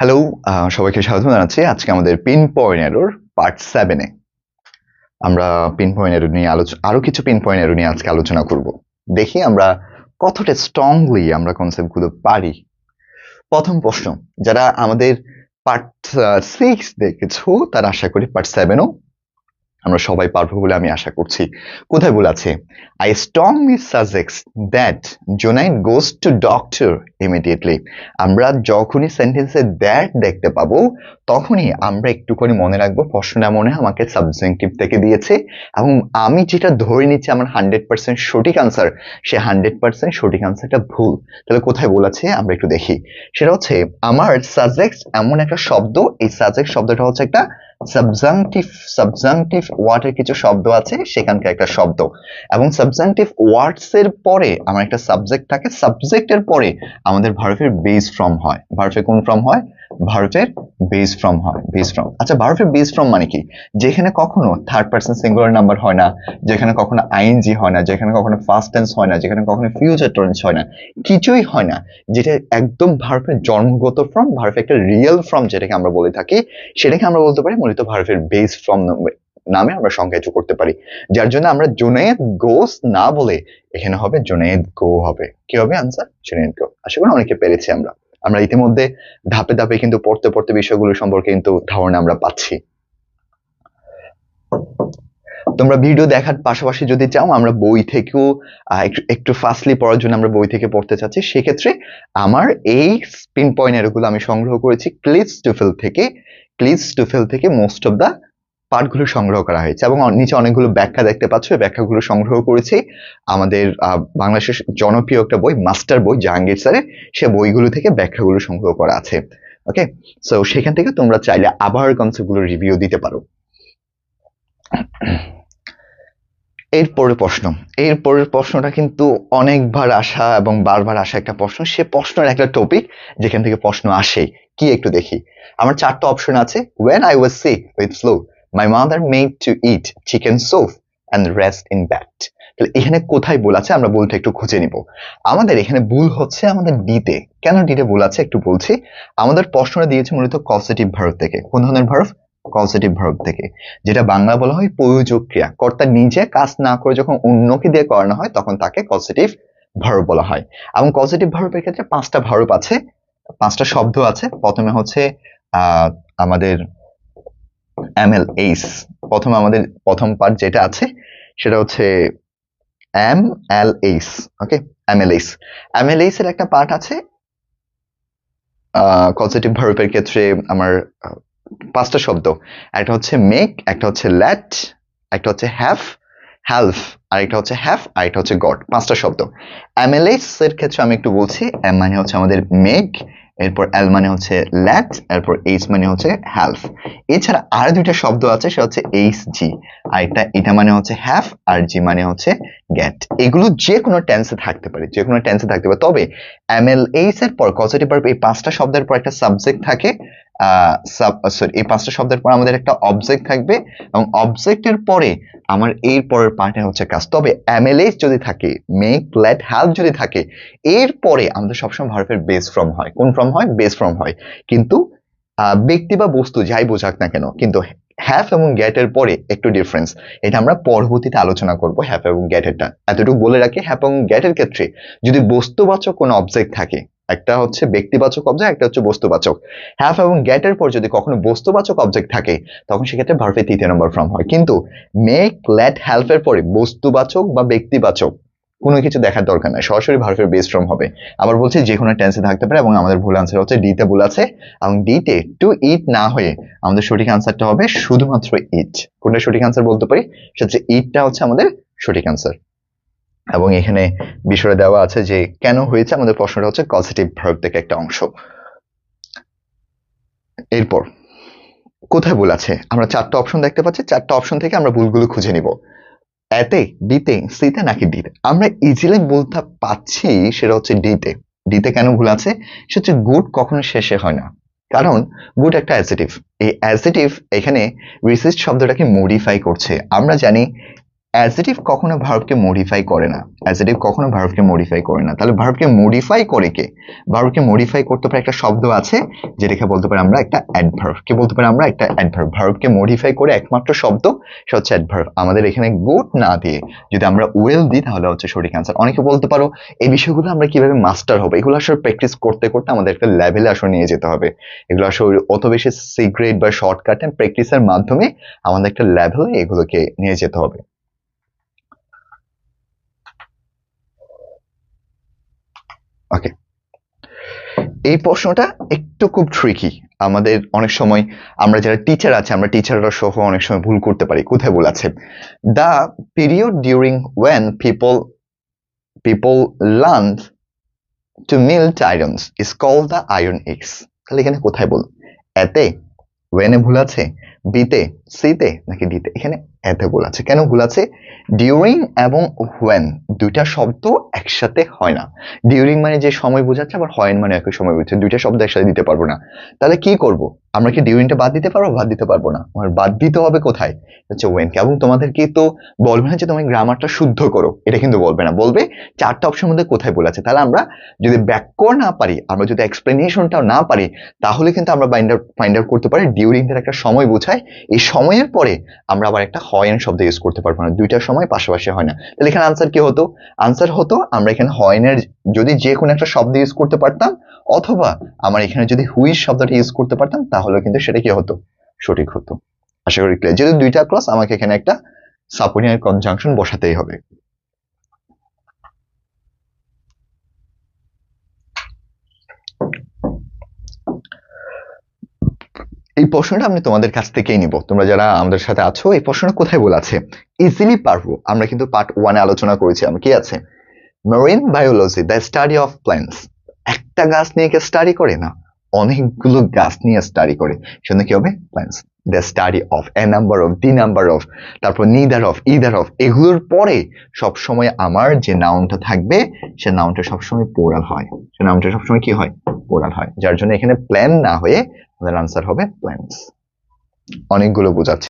Hello সবাইকে স্বাগত জানাচ্ছি। আজকে আমাদের পিন পয়েন্ট এরোর পার্ট সেভেনে আমরা পিন পয়েন্ট এরো নিয়ে আলোচনা আরও কিছু পিন পয়েন্ট এরো নিয়ে আজকে আলোচনা করব। দেখি আমরা কতটা স্ট্রংলি আমরা কনসেপ্টগুলো পারি। প্রথম প্রশ্ন, যারা আমাদের পার্ট সিক্স দেখেছ, তারা আশা করি পার্ট সেভেনও আমরা সবাই পারব বলে আমি আশা করছি। কোথায় বলে আছে? আই স্ট্রংলি সাজেক্ট দ্যাট জোনাইট গোস টু ডক্টর ইমিডিয়েটলি আমরা যখনই সেন্টেন্সে দ্যাট দেখতে পাবো, তখনই আমরা একটু করে মনে রাখব, প্রশ্নটা মনে আমাকে সাবজেক্টিভ থেকে দিয়েছে এবং আমি যেটা ধরে নিচ্ছি আমার হান্ড্রেড পার্সেন্ট সঠিক আনসার সে হান্ড্রেড পার্সেন্ট সঠিক আনসারটা ভুল। তাহলে কোথায় বলেছে আমরা একটু দেখি। সেটা হচ্ছে, আমার সাজেক্ট এমন একটা শব্দ, এই সাজেক্ট শব্দটা হচ্ছে একটা সাবজাংটিভ সাবজাংটিভ ওয়ার্ডের কিছু শব্দ আছে, সেখানকার একটা শব্দ। এবং সাবজাংটিভ ওয়ার্ডস এর পরে আমার একটা সাবজেক্ট থাকে সাবজেক্টের পরে আমাদের ভার্ভের বেস ফর্ম হয়। ভার্ভের কোন ফর্ম হয়? ভার্ভের বেস ফ্রম হয় বেস ফ্রম আচ্ছা ভার্ভের বেস ফ্রম মানে কি? যেখানে কখনো থার্ড পার্সন সিঙ্গুলার নাম্বার হয় না, যেখানে কখনো আইএনজি হয় না, যেখানে কখনো ফার্স্ট টেন্স হয় না, যেখানে কখনো ফিউচার টেন্স হয় না, কিছুই হয় না, যেটা একদম ভার্ভের জন্মগত ফর্ম ভার্ভের একটা রিয়েল ফর্ম যেটাকে আমরা বলে থাকি, সেটাকে আমরা বলতে পারি মূলত ভার্ভের বেস ফর্ম নামে আমরা সংজ্ঞায়িত করতে পারি। যার জন্য আমরা জুনেদ গোস না বলে এখানে হবে জুনেদ গো হবে। কি হবে আনসার জুনেদ গো। আশা করি অনেকে পেরেছি আমরা। আমরা ইতিমধ্যে ধাপে ধাপে কিন্তু পড়তে পড়তে বিষয়গুলো সম্পর্কে কিন্তু ধারণা আমরা পাচ্ছি। তোমরা ভিডিও দেখার পাশাপাশি যদি চাও, আমরা বই থেকেও একটু ফাস্টলি পড়ার জন্য আমরা বই থেকে পড়তে চাচ্ছি। সেক্ষেত্রে আমার এই স্পিন পয়েন্ট এরগুলো আমি সংগ্রহ করেছি ক্লিপস টুফেল থেকে ক্লিপস টুফেল থেকে মোস্ট অফ দা পার্টগুলো সংগ্রহ করা হয়েছে এবং নিচে অনেকগুলো ব্যাখ্যা দেখতে পাচ্ছ। ব্যাখ্যাগুলো সংগ্রহ করেছি। আমাদের বাংলাদেশের জনপ্রিয় একটা বই, মাস্টার বই, জাহাঙ্গীর স্যারের, সে বইগুলো থেকে ব্যাখ্যাগুলো সংগ্রহ করা আছে। ওকে সো সেখান থেকে তোমরা চাইলে আবার কনসেপ্টগুলো রিভিউ দিতে পারো। এরপরের প্রশ্ন। এরপরের প্রশ্নটা কিন্তু অনেকবার আসা এবং বারবার আসা একটা প্রশ্ন। সে প্রশ্নের একটা টপিক যেখান থেকে প্রশ্ন আসে। কি একটু দেখি। আমার চারটা অপশন আছে। When i was sick with flu my mother made to eat chicken soup and rest in bed. তাহলে এখানে কোথায় ভুল আছে? আমরা ভুলটা একটু খুঁজে নিব। আমাদের এখানে ভুল হচ্ছে আমাদের ডিতে কেন ডিতে ভুল আছে একটু বলছি? আমাদের প্রশ্নটা দিয়েছে মূলত কসেটিভ ভার্ব থেকে। কোন ধরনের ভার্ব কসেটিভ ভার্ব থেকে। যেটা বাংলা বলা হয় প্রয়োজক ক্রিয়া। কর্তা নিজে কাজ না করে যখন অন্যকে দিয়ে করানো হয় তখন তাকে কসেটিভ ভার্ব বলা হয়। এবং কসেটিভ ভার্বের ক্ষেত্রে পাঁচটা ভার্ব আছে পাঁচটা শব্দ আছে। প্রথমে হচ্ছে আহ, এমএল এইস প্রথমে আমাদের প্রথম পার্ট যেটা আছে, সেটা হচ্ছে এম এল এইস ওকে এমএলএইস এমএলএইস এর একটা পার্ট আছে কনসেটিভ ভার্বের ক্ষেত্রে আমার পাঁচটা শব্দ। একটা হচ্ছে মেক একটা হচ্ছে লেট একটা হচ্ছে হ্যাভ হেল্প আরেকটা হচ্ছে হ্যাভ আরেকটা হচ্ছে গড পাঁচটা শব্দ। এমএলএস এর ক্ষেত্রে আমি একটু বলছি এম মানে হচ্ছে আমাদের মেক এরপর এল মানে হচ্ছে ল্যাট এরপর এইচ মানে হচ্ছে হ্যালফ এছাড়া আর দুইটা শব্দ আছে, সেটা হচ্ছে এইচ জি আর এটা এটা মানে হচ্ছে হ্যাফ আর জি মানে হচ্ছে গেট এগুলো যে কোনো টেন্সে থাকতে পারে যে কোনো টেন্সে থাকতে পারে। তবে এমএলএইচ এর পর কজেটিভ এই পাঁচটা শব্দের পর একটা সাবজেক্ট থাকে সরি এই পাঁচটা শব্দের পর আমাদের একটা অবজেক্ট থাকবে এবং অবজেক্টের পরে আমার এর পরের পার্টে হচ্ছে কাজ তবে এমএলএস যদি থাকে মেক লেট হেল্প যদি থাকে, এর পরে আমাদের সবসময় ভার্বের বেস ফ্রম হয়। কোন ফ্রম হয়? বেস ফ্রম হয়। কিন্তু ব্যক্তি বা বস্তু যাই বোঝাক না কেন, কিন্তু হ্যাভ এবং গেটের পরে একটু ডিফারেন্স এটা আমরা পরবর্তীতে আলোচনা করব হ্যাভ এবং গেট এরটা। এতটুকু বলে রাখি হ্যাভ এবং গেটের ক্ষেত্রে যদি বস্তুবাচক কোনো অবজেক্ট থাকে, একটা হচ্ছে ব্যক্তিবাচক অবজেক্ট একটা হচ্ছে বস্তুবাচক। হ্যাভ এবং গেটের পর যদি কখনো বস্তুবাচক অবজেক্ট থাকে, তখন সেক্ষেত্রে ভার্বের তৃতীয় নম্বর ফর্ম হয়। কিন্তু মেক হেল্প এর পরে বস্তুবাচক বা ব্যক্তিবাচক কোনো কিছু দেখার দরকার নাই। সরাসরি ভার্বের বেস ফর্ম হবে। আবার বলছি যে কোনো টেন্সে থাকতে পারে এবং আমাদের ভুল আনসার হচ্ছে ডিতে ভুল আছে এবং ডিতে টু ইট না হয়ে আমাদের সঠিক আনসারটা হবে শুধুমাত্র ইট কোনটা সঠিক আনসার বলতে পারি? সেটা ইটটা হচ্ছে আমাদের সঠিক আনসার এবং এখানে বিষয়টা দেওয়া আছে যে কেন হয়েছে? আমাদের প্রশ্নটা হচ্ছে কজিটিভ ভার্ব থেকে একটা অংশ। এরপর, কোথায় ভুল আছে? আমরা চারটা অপশন দেখতে পাচ্ছি। চারটা অপশন থেকে আমরা ভুলগুলো খুঁজে নিব। এতে, ডিতে, সিতে নাকি ডিতে? আমরা ইজিলি বলতে পাচ্ছি সেটা হচ্ছে ডিতে। ডিতে কেন ভুল আছে? সে হচ্ছে গুড কখনো শেষে হয় না। কারণ গুড একটা অ্যাসিটিভ এই অ্যাসিটিভ এখানে রিসিস্ট শব্দটাকে মডিফাই করছে। আমরা জানি অ্যাজেটিভ কখনো ভার্বকে মডিফাই করে না। অ্যাজেটিভ কখনো ভার্বকে মডিফাই করে না। তাহলে ভার্বকে মডিফাই করে কে? ভার্বকে মডিফাই করতে পারে একটা শব্দ আছে, যেটাকে বলতে পারি আমরা একটা অ্যাডভার্ব কে বলতে পারি আমরা একটা অ্যাডভার্ভ ভার্বকে মডিফাই করে একমাত্র শব্দ সে হচ্ছে অ্যাডভার্ভ আমাদের এখানে গুড না দিয়ে যদি আমরা ওয়েল দিই, তাহলে হচ্ছে সঠিক অ্যান্সার অনেকে বলতে পারো, এই বিষয়গুলো আমরা কীভাবে মাস্টার হবে? এগুলো আসলে প্র্যাকটিস করতে করতে আমাদের একটা লেভেলে আসলে নিয়ে যেতে হবে। এগুলো আসলে অত বেশি সিক্রেট বা শর্টকাটে প্র্যাকটিসের মাধ্যমে আমাদের একটা লেভেলে এগুলোকে নিয়ে যেতে হবে। ওকে এই প্রশ্নটা একটু খুব ট্রিকি আমাদের অনেক সময় আমরা যারা টিচার আছে, আমরা টিচাররা সহ অনেক সময় ভুল করতে পারি, কোথায় ভুল আছে? The period during when people people learn to melt irons is call the iron X তাহলে এখানে কোথায় ভুল এতে ওয়েনে ভুল আছে বিতে সিতে নাকি ডিতে এখানে এতে ভুল আছে। কেন ভুল আছে? ডিউরিং এবং হোয়েন দুইটা শব্দ একসাথে হয় না। ডিউরিং মানে যে সময় বোঝাচ্ছে, আবার হোয়েন মানে একই সময় বোঝাচ্ছে। দুইটা শব্দ একসাথে দিতে পারব না। তাহলে কি করব? আমরা কি ডিউরিংটা বাদ দিতে পারব বাদ দিতে পারব না? আমার বাদ দিতে হবে কোথায়? হচ্ছে ওয়েনকে এবং তোমাদেরকে তো বলবে না যে তুমি গ্রামারটা শুদ্ধ করো। এটা কিন্তু বলবে না। বলবে চারটা অপশন মধ্যে কোথায় বলে আছে? তাহলে আমরা যদি ব্যাককর না পারি, আমরা যদি এক্সপ্লেনেশনটাও না পারি, তাহলে কিন্তু আমরা ফাইন্ড ফাইন্ড আউট করতে পারি। ডিউরিং এর একটা সময় বোঝায়। এই সময়ের পরে আমরা আবার একটা হয়েন শব্দ ইউজ করতে পারব না। দুইটা সময় পাশাপাশি হয় না। তাহলে এখানে আনসার কি হতো? আনসার হতো, আমরা এখানে হয়নের যদি যে কোনো একটা শব্দ ইউজ করতে পারতাম, অথবা আমার এখানে যদি হুইস শব্দটা ইউজ করতে পারতাম, তাহলে কিন্তু সেটা কি হতো? সঠিক হতো। আশা করি ক্লিয়ার যেহেতু দুইটা ক্লাস আমাকে এখানে একটা সাপোনিয়ার কনজাংশন বসাতেই হবে। এই প্রশ্নটা আমি তোমাদের কাছ থেকেই নিব। তোমরা যারা আমাদের সাথে আছো, এই প্রশ্নটা কোথায় বলে আছে? ইজিলি পারব। আমরা কিন্তু পার্ট ওয়ানে আলোচনা করেছি। আমি কি আছে? Marine biology the study of plants একটা গাছ নিয়ে কে স্টাডি করে না? অনেকগুলো গাছ নিয়ে স্টাডি করে। সেজন্য কি হবে? Plants the study of a number of the number of তারপর নিদার অফ ইদার অফ এগুলোর পরে সব সময় আমার যে নাউনটা থাকবে, সে নাউনটা সবসময় পোরাল হয়। সে নাউনটা সবসময় কি হয়? পোরাল হয়। যার জন্য এখানে প্ল্যান না হয়ে আমাদের আনসার হবে প্ল্যান্টস অনেকগুলো বোঝাচ্ছে।